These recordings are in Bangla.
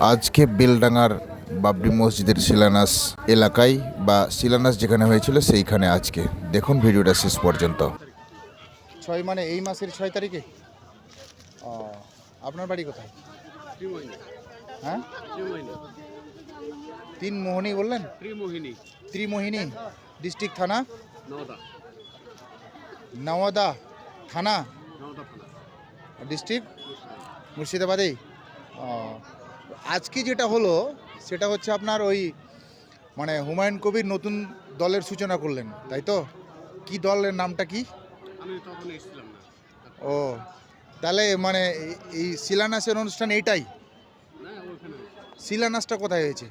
আজকে বেলডাঙ্গার বাবরি মসজিদের শিলানাস এলাকায় বা শিলানাস যেখানে হয়েছিল সেইখানে আজকে। দেখুন ভিডিওটা শেষ পর্যন্ত। ছয় মানে এই মাসের ছয় তারিখে? ও, আপনার বাড়ি কোথায়? হ্যাঁ? ত্রিমোহিনী তিন মোহনী বললেন? ত্রিমোহিনী। ত্রিমোহিনী ডিস্ট্রিক্ট থানা? নওদা। নওয়াদা থানা? ডিস্ট্রিক্ট? মুর্শিদাবাদেই ও, আজকে যেটা হলো সেটা হচ্ছে আপনার ওই মানে হুমায়ুন কবির নতুন দলের সূচনা করলেন তাই তো? কি দলের নামটা কি? আমি তখন এসেছিলাম না। ও তাহলে মানে এই- শিলান্যাসের অনুষ্ঠান এইটাই শিলান্যাসটা কোথায় হয়েছে?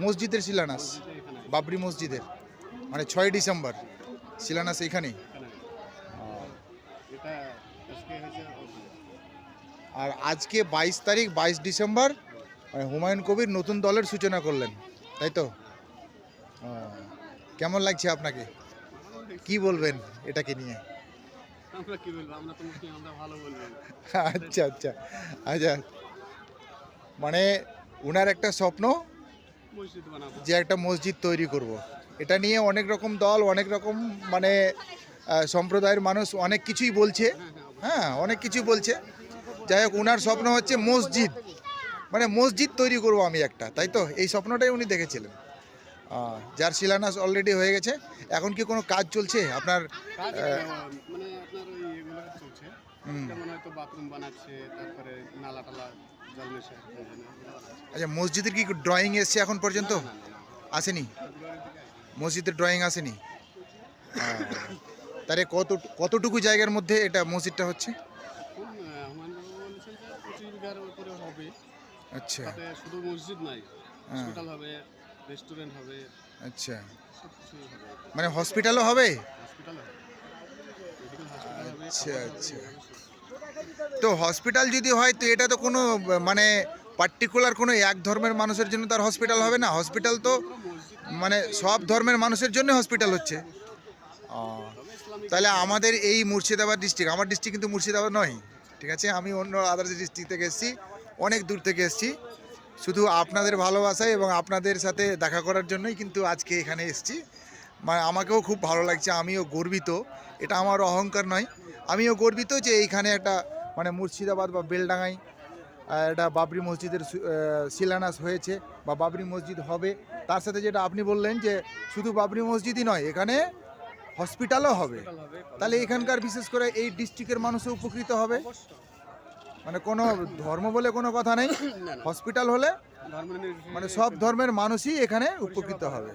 মসজিদের শিলান্যাস? হয়েছে, বাবরি মসজিদের। মানে ছয় ডিসেম্বর। শিলান্যাস এইখানেই এখানে। হয়েছে। এটা আজকে হয়েছে ওখানে। আর আজকে বাইশ তারিখ বাইশ ডিসেম্বর মানে হুমায়ুন কবির নতুন দলের সূচনা করলেন তাই তো? কেমন লাগছে আপনাকে? কি বলবেন এটাকে নিয়ে? আচ্ছা আচ্ছা আচ্ছা। মানে ওনার একটা স্বপ্ন যে একটা মসজিদ তৈরি করব। এটা নিয়ে অনেক রকম দল অনেক রকম মানে সম্প্রদায়ের মানুষ অনেক কিছুই বলছে। হ্যাঁ অনেক কিছুই বলছে। যাই হোক ওনার স্বপ্ন হচ্ছে মসজিদ। মানে মসজিদ তৈরি করব আমি একটা তাই তো? এই স্বপ্নটাই উনি দেখেছিলেন। যার শিলান্যাস অলরেডি হয়ে গেছে। এখন কি কোনো কাজ চলছে? আপনার মানে। আচ্ছা মসজিদের কি ড্রয়িং এসছে এখন পর্যন্ত? আসেনি। মসজিদের ড্রয়িং আসেনি? তাহলে কত কতটুকু জায়গার মধ্যে এটা মসজিদটা হচ্ছে এখন আহ, হুমায়ুন বাবু বলেছেন যে পঁচিশ বিঘার উপরে হবে আচ্ছা। শুধু মসজিদ নাই হ্যাঁ। হসপিটাল হবে রেস্টুরেন্ট হবে আচ্ছা। মানে হসপিটালও হবে? আচ্ছা, আচ্ছা। তো হসপিটাল যদি হয় তো এটা তো কোনো মানে পার্টিকুলার কোনো এক ধর্মের মানুষের জন্য তার হসপিটাল হবে না। হসপিটাল তো মানে সব ধর্মের মানুষের জন্য হসপিটাল হচ্ছে। ও, তাহলে আমাদের এই মুর্শিদাবাদ ডিস্ট্রিক্ট আমার ডিস্ট্রিক্ট কিন্তু মুর্শিদাবাদ নয়। ঠিক আছে? আমি অন্য আদার্স ডিস্ট্রিক্ট থেকে এসেছি। অনেক দূর থেকে এসেছি। শুধু আপনাদের ভালোবাসায় এবং আপনাদের সাথে দেখা করার জন্যই কিন্তু আজকে এখানে এসেছি। মানে আমাকেও খুব ভালো লাগছে আমিও গর্বিত। এটা আমার অহংকার নয়। আমিও গর্বিত যে এইখানে একটা মানে মুর্শিদাবাদ বা বেলডাঙ্গাই আহ, একটা বাবরি মসজিদের শিলান্যাস হয়েছে বা বাবরি মসজিদ হবে। তার সাথে যেটা আপনি বললেন যে শুধু বাবরি মসজিদই নয় এখানে হসপিটালও হবে। তাহলে এখানকার বিশেষ করে এই ডিস্ট্রিক্টের মানুষও উপকৃত হবে। মানে কোনো ধর্ম বলে কোনো কথা নেই। হসপিটাল হলে মানে সব ধর্মের মানুষই এখানে উপকৃত হবে।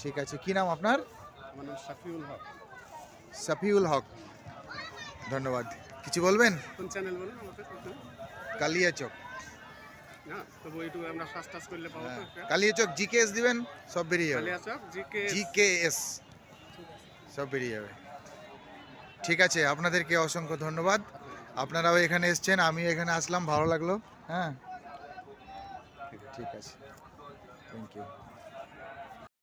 ঠিক আছে কি নাম আপনার? হক। সাফিউল হক। ধন্যবাদ। কিছু বলবেন? কোন চ্যানেল বলুন? কালিয়াচক না তবু একটু আমরা শ্বাস টাস করলে পাবো তো একটা। কালিয়াচক জিকেএস দিবেন সব বেরিয়ে যাবে। কালিয়া চক জিকে জিকেএস সব বেরিয়ে যাবে। ঠিক আছে আপনাদেরকে অসংখ্য ধন্যবাদ। আপনারাও এখানে এসছেন আমি এখানে আসলাম ভালো লাগল হ্যাঁ? ঠিক আছে। Thank you